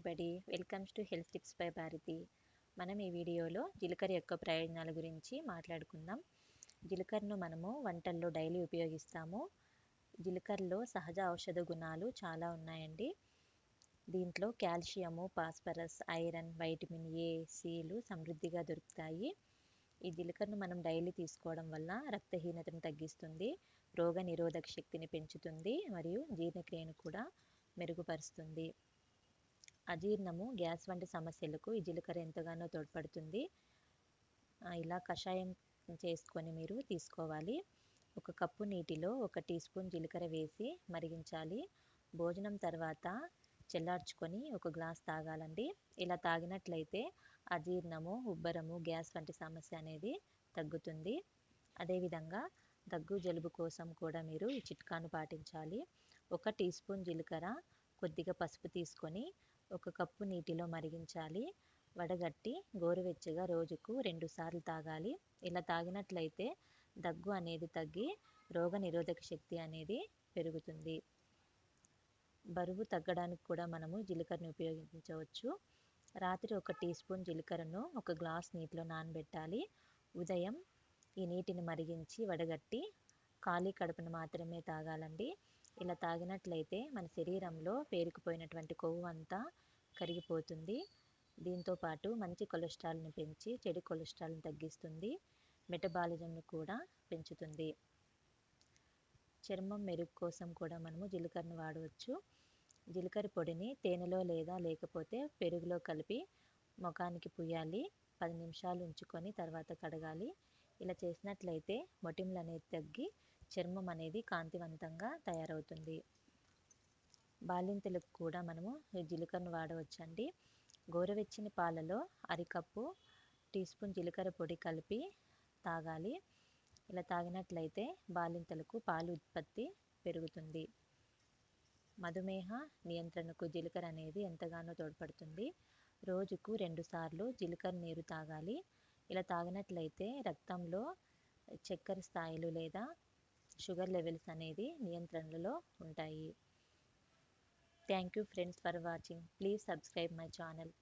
Everybody welcomes to health tips by Bharathi మనం ఈ వీడియోలో జీలకర్ర యొక్క ప్రయోజనాల గురించి మాట్లాడుకుందాం. జీలకర్రను మనము వంటల్లో డైలీ ఉపయోగిస్తాము. జీలకర్రలో సహజ ఔషధ గుణాలు చాలా ఉన్నాయండి. దీంట్లో calcium phosphorus iron vitamin A సిలు సమృద్ధిగా దొరుకుతాయి. ఈ జీలకర్రను మనం డైలీ తీసుకోవడం వల్ల రక్తహీనతను తగ్గిస్తుంది రోగ నిరోధక శక్తిని పెంచుతుంది మరియు జీర్ణక్రియను కూడా మెరుగుపరుస్తుంది. అజీర్ణము గ్యాస్ వంటి సమస్యలకు ఈ జీలకర్ర ఎంతగానో తోడ్పడుతుంది. ఇలా కషాయం చేసుకొని మీరు తీసుకోవాలి. ఒక కప్పు నీటిలో ఒక టీ స్పూన్ జీలకర్ర వేసి మరిగించాలి. భోజనం తర్వాత చల్లార్చుకొని ఒక గ్లాస్ తాగాలండి. ఇలా తాగినట్లయితే అజీర్ణము ఉబ్బరము గ్యాస్ వంటి సమస్య అనేది తగ్గుతుంది. అదేవిధంగా దగ్గు జలుబు కోసం కూడా మీరు ఈ చిట్కాను పాటించాలి. ఒక టీ స్పూన్ జీలకర్ర కొద్దిగా పసుపు తీసుకొని ఒక కప్పు నీటిలో మరిగించాలి. వడగట్టి గోరువెచ్చగా రోజుకు రెండు సార్లు తాగాలి. ఇలా తాగినట్లయితే దగ్గు అనేది తగ్గి రోగ నిరోధక శక్తి అనేది పెరుగుతుంది. బరువు తగ్గడానికి కూడా మనము జీలకర్రను ఉపయోగించవచ్చు. రాత్రి ఒక టీ స్పూన్ జీలకర్రను ఒక గ్లాస్ నీటిలో నానబెట్టాలి. ఉదయం ఈ నీటిని మరిగించి వడగట్టి ఖాళీ కడుపును మాత్రమే తాగాలండి. ఇలా తాగినట్లయితే మన శరీరంలో పేరుకుపోయినటువంటి కొవ్వు అంతా కరిగిపోతుంది. దీంతో పాటు మంచి కొలెస్ట్రాల్ని పెంచి చెడు కొలెస్ట్రాల్ని తగ్గిస్తుంది. మెటబాలిజంను కూడా పెంచుతుంది. చర్మం మెరుగు కోసం కూడా మనము జీలకర్రను వాడవచ్చు. జీలకర్ర పొడిని తేనెలో లేదా లేకపోతే పెరుగులో కలిపి ముఖానికి పుయ్యాలి పది నిమిషాలు ఉంచుకొని తర్వాత కడగాలి. ఇలా చేసినట్లయితే మొటిమలు అనేది తగ్గి చర్మం అనేది కాంతివంతంగా తయారవుతుంది. బాలింతలకు కూడా మనము ఈ జీలకర్రను వాడవచ్చండి. గోరువెచ్చని పాలలో అరికప్పు టీ స్పూన్ జీలకర్ర పొడి కలిపి తాగాలి. ఇలా తాగినట్లయితే బాలింతలకు పాలు ఉత్పత్తి పెరుగుతుంది. మధుమేహ నియంత్రణకు జీలకర్ర అనేది ఎంతగానో తోడ్పడుతుంది. రోజుకు రెండుసార్లు జీలకర్ర నీరు తాగాలి. ఇలా తాగినట్లయితే రక్తంలో చక్కెర స్థాయిలు లేదా షుగర్ లెవెల్స్ అనేది నియంత్రణలో ఉంటాయి. Thank you friends for watching. Please subscribe my channel.